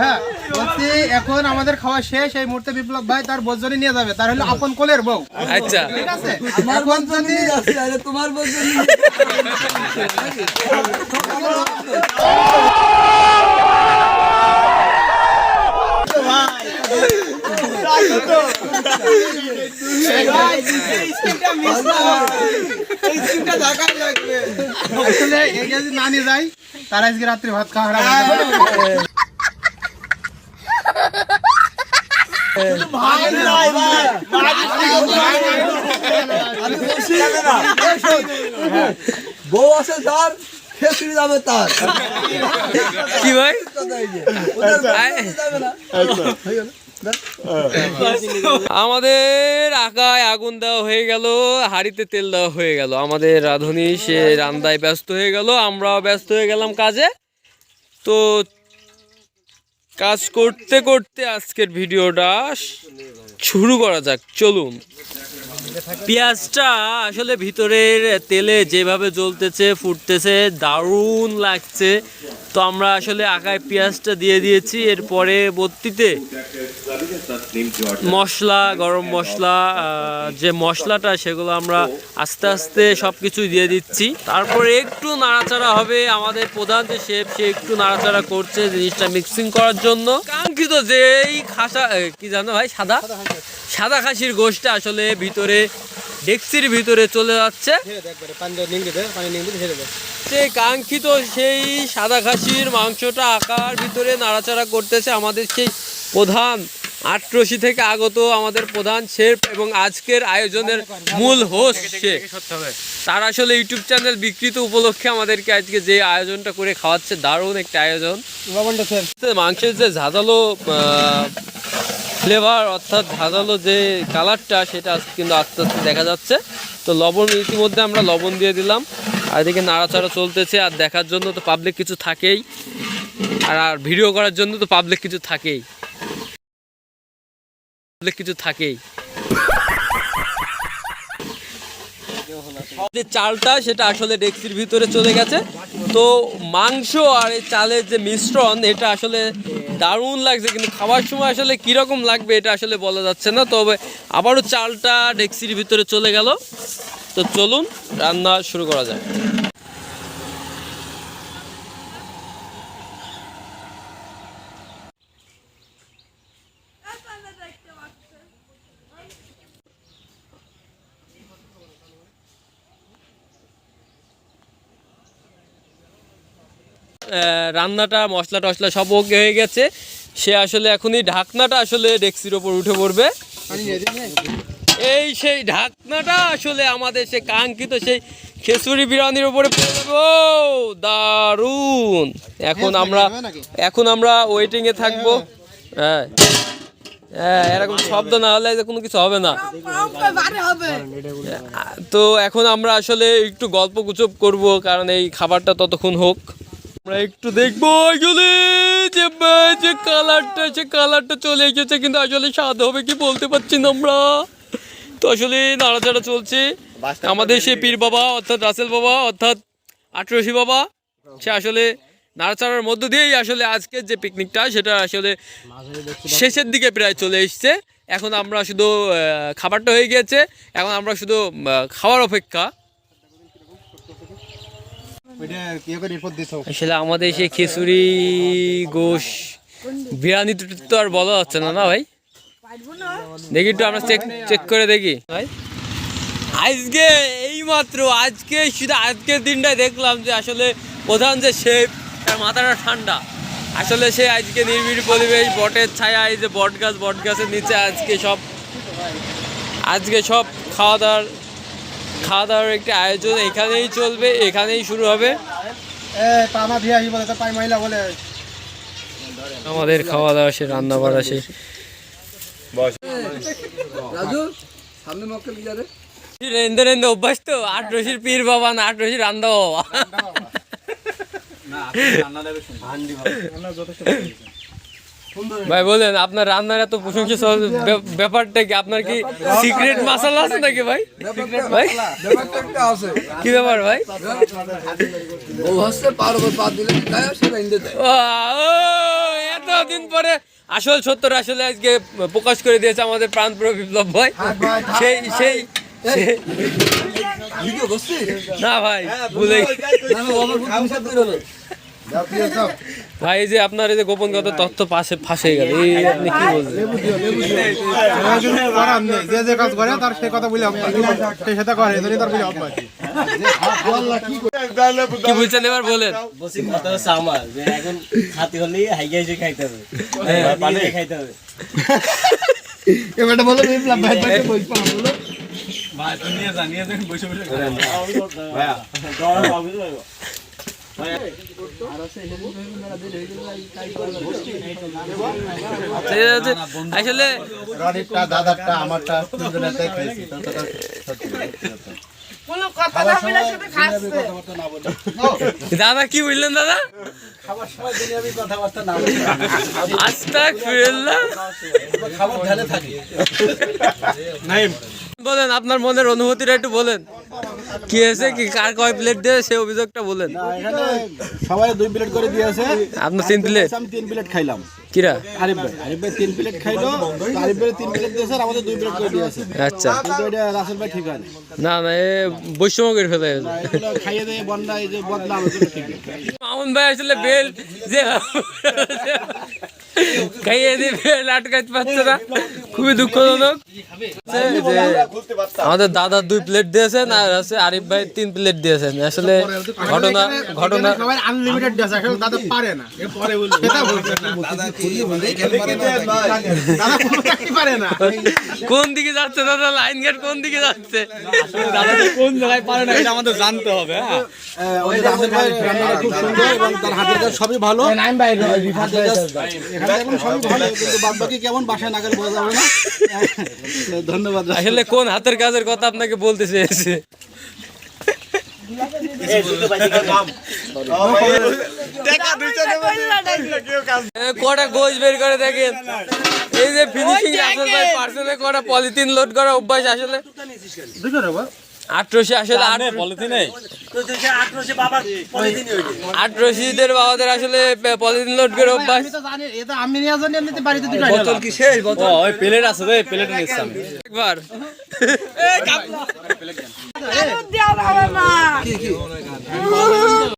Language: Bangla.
হ্যাঁ বলছি এখন আমাদের খাওয়া শেষ এই মুহূর্তে বিপ্লব ভাই তার বজ্জনি নিয়ে যাবে। তার হলো আপন কোলের বউ। আচ্ছা। ঠিক আছে? এখন যদি তোমার না নিয়ে যাই তার আজকে রাত্রে ভাত খাওয়া হারাম হয়ে যাবে। আমি বলছি এই শোন, বউ আছে তার খেসড়ি যাবে তার। কি ভাই? হয়ে গেল আমাদের আকায় আগুন দেওয়া হয়ে গেল হাড়িতে তেল দেওয়া হয়ে গেল। আমাদের রাঁধুনি সে রান্দায় ব্যস্ত হয়ে গেল আমরাও ব্যস্ত হয়ে গেলাম কাজে। তো কাজ করতে করতে আজকের ভিডিওটা শুরু করা যাক, চলুন। পেঁয়াজটা আসলে ভিতরের তেলে যেভাবে জ্বলতেছে, ফুটতেছে, দারুণ লাগছে। তো আমরা আসলে আকায় পেঁয়াজটা দিয়ে দিয়েছি, এরপরে বত্তিতে মশলা, গরম মশলা যে মশলাটা সেগুলো আমরা আস্তে আস্তে সব কিছুই দিয়ে দিচ্ছি। তারপরে একটু নাড়াচাড়া হবে আমাদের প্রধান যে শেফ, সে একটু নাড়াচাড়া করছে জিনিসটা মিক্সিং করার জন্য। কাঙ্ক্ষিত যে এই খাসা কি জানো ভাই, সাদা? সাদা খাসির গোষ্ঠটা আসলে ভিতরে, ডেক্সির ভিতরে চলে যাচ্ছে। যে কাঙ্ক্ষিত সেই সাদা খাসির মাংসটা আকার ভিতরে নাড়াচাড়া করতেছে আমাদের সেই প্রধান আটরশি থেকে আগত আমাদের প্রধান শেফ এবং আজকের আয়োজনের মূল হোস্ট সে তার আসলে ইউটিউব চ্যানেল বিকৃত উপলক্ষে আমাদেরকে আজকে যে আয়োজনটা করে খাওয়াচ্ছে দারুণ একটা আয়োজন। মাংসের যে ঝাঁঝালো ফ্লেভার অর্থাৎ ঝাঁঝালো যে কালারটা সেটা কিন্তু আস্তে আস্তে দেখা যাচ্ছে। তো লবণ ইতিমধ্যে আমরা লবণ দিয়ে দিলাম। আর এদিকে নাড়াচাড়া চলতেছে, আর দেখার জন্য তো পাবলিক কিছু থাকেই। আর আর ভিডিও করার জন্য তো পাবলিক কিছু থাকেই। পাবলিক কিছু থাকেই। যে চালটা, সেটা আসলে ডেক্সির ভিতরে চলে গেছে। তো মাংস আর এই চালের যে মিশ্রণ, এটা আসলে দারুণ লাগছে। কিন্তু খাওয়ার সময় আসলে কীরকম লাগবে, এটা আসলে বলা যাচ্ছে না। তবে আবারও চালটা ডেক্সির ভিতরে চলে গেল। তো চলুন রান্না শুরু করা যায় রান্নাটা, মশলা টশলা সব ওকে হয়ে গেছে। সে আসলে এখনই ঢাকনাটা আসলে ডেক্সির ওপর উঠে পড়বে। এই সেই ঢাকনাটা আসলে আমাদের সে কাঙ্ক্ষিত সেই খেসুরি বিরিয়ানির উপরে পড়ে যাবে। ও দারুণ। এখন আমরা এখন আমরা ওয়েটিং এ থাকব। হ্যাঁ। হ্যাঁ এরকম শব্দ না হলে কোনো কিছু হবে না। তো এখন আমরা আসলে একটু গল্প গুজব করব কারণ এই খাবারটা ততক্ষণ হোক। আমরা একটু দেখব আসলে যে যে কালারটা সে কালারটা চলে এসেছে কিন্তু আসলে স্বাদ হবে কি বলতে পারছি না আমরা। তো আসলে নাড়াচাড়া চলছে। আমাদের সে পীর বাবা অর্থাৎ রাসেল বাবা অর্থাৎ আটরশি বাবা সে আসলে নাড়াচাড়ার মধ্য দিয়েই আসলে আজকের যে পিকনিকটা সেটা আসলে শেষের দিকে প্রায় চলে এসছে। এখন আমরা শুধু খাবারটা হয়ে গিয়েছে। এখন আমরা শুধু খাওয়ার অপেক্ষা। আসলে আমাদের সেই খিচুড়ি গোশ বিরিয়ানি তো তো আর বলা যাচ্ছে না না ভাই? দেখি একটু আমরা চেক চেক করে দেখি। ভাই আজকে এই মাত্র আজকে শুধু আজকের দিনটাই দেখলাম যে আসলে প্রধান যে শেফ তার মাথাটা ঠান্ডা। আসলে সে আজকে নির্বিড় পরিবেশ বটের ছায়া এই যে বট গাছ বট গাছের নিচে আজকে সব আজকে সব খাওয়া দাওয়ার খাওয়া দাওয়ার একটা আয়োজন এখানেই চলবে এখানেই শুরু হবে। আমাদের খাওয়া দাওয়া সে রান্না বাড়া সে রাজু সামনে মক্কেল কি যাবে রেন্দে রেন্দে অভ্যাস তো আট রশির পীর বাবা না আট রশির রান্দা বাবা। ভাই বলেন আপনার রান্নার এত প্রশংসা ব্যাপারটা কি আপনার কি সিক্রেট মশলা আছে নাকি ভাই? ভাই? কি ব্যাপার ভাই? হচ্ছে পা দিলে। ও, ও, এত দিন পরে আসল সত্যটা আসলে আজকে প্রকাশ করে দিয়েছে আমাদের প্রাণপ্রিয় বিপ্লব ভাই। সেই সেই সেই- না ভাই ভুলে করে হলো ভাই যে আপনার এই যে গোপন কত তথ্য পাশে ফাঁসে গেল। এই আপনি কি বলছেন? যে যে কাজ করে তার সে কথা বলে অভ্যাস সে সেটা করে তার বলে কি বলছেন এবার বলেন? বসি কথা হচ্ছে আমার যে এখন হাতি হলেই হাইগে হাইগে খাইতে হবে। পানি। খাইতে হবে। এবারে বলো বিপ্লব ভাই ভাই বই পা বলো দাদারটা আমারটা দাদা কি বললেন দাদা? খাবার সময় দিনে আমি কথাবার্তা না আস্তাক খাবার ধ্যানে থাকি বলেন আপনার মনের অনুভূতিটা একটু বলেন। কি হয়েছে কি কার কয় প্লেট দিয়ে সে অভিযোগটা বলেন। সবাই দুই প্লেট করে দিয়েছে। আপনার তিন প্লেট আমি তিন প্লেট খাইলাম। কিরা? আরিফ ভাই আরিফ ভাই তিন প্লেট খাইলো আরিফ ভাই তিন প্লেট দিয়েছে আর আমাদের দুই প্লেট করে দিয়েছে। আচ্ছা। কিন্তু এটা রাসেল ভাই ঠিক না না এ বৈষম্য করে ফেলে খাইয়ে দিয়ে বন্যা এই যে বদনাম ঠিক মামুন ভাই আসলে বেল যে খাইয়ে দিয়ে বেল আটকাতে পারছে না। খুবই দুঃখজনক আমাদের দাদা দুই প্লেট দিয়েছেন আর আছে আরিফ ভাই তিন প্লেট দিয়েছেন আসলে ঘটনা ঘটনা আনলিমিটেড আসলে দাদা পারে না সেটা বলছেন না দাদা কোনো পারে না কোন দিকে যাচ্ছে দাদা লাইন গেট কোন দিকে যাচ্ছে আহ, ওই যে রাসেল ভাই রান্নাটা খুব সুন্দর এবং তার হাতের কাজ সবই ভালো হাতের কাজ এখানে এখন সবই ভালো কিন্তু বাদ বাকি কেমন বাসায় না গেলে বোঝা যাবে না ধন্যবাদ। আসলে কোন হাতের কাজের কথা আপনাকে বলতে চেয়েছে কটা গোজ বের করে দেখেন। এই যে ফিনিশিং রাসেল পার্সেলে কটা পলিথিন লোড করা অভ্যাস আসলে। আসলে আঠারোশো হইছে আটরশিদের বাবাদের আসলে পলিথিন লোড করে অভ্যাস আমি তো জানি এটা আমি নিয়ে জানি প্লেট বাড়িতে দুটো বোতল কি শেষ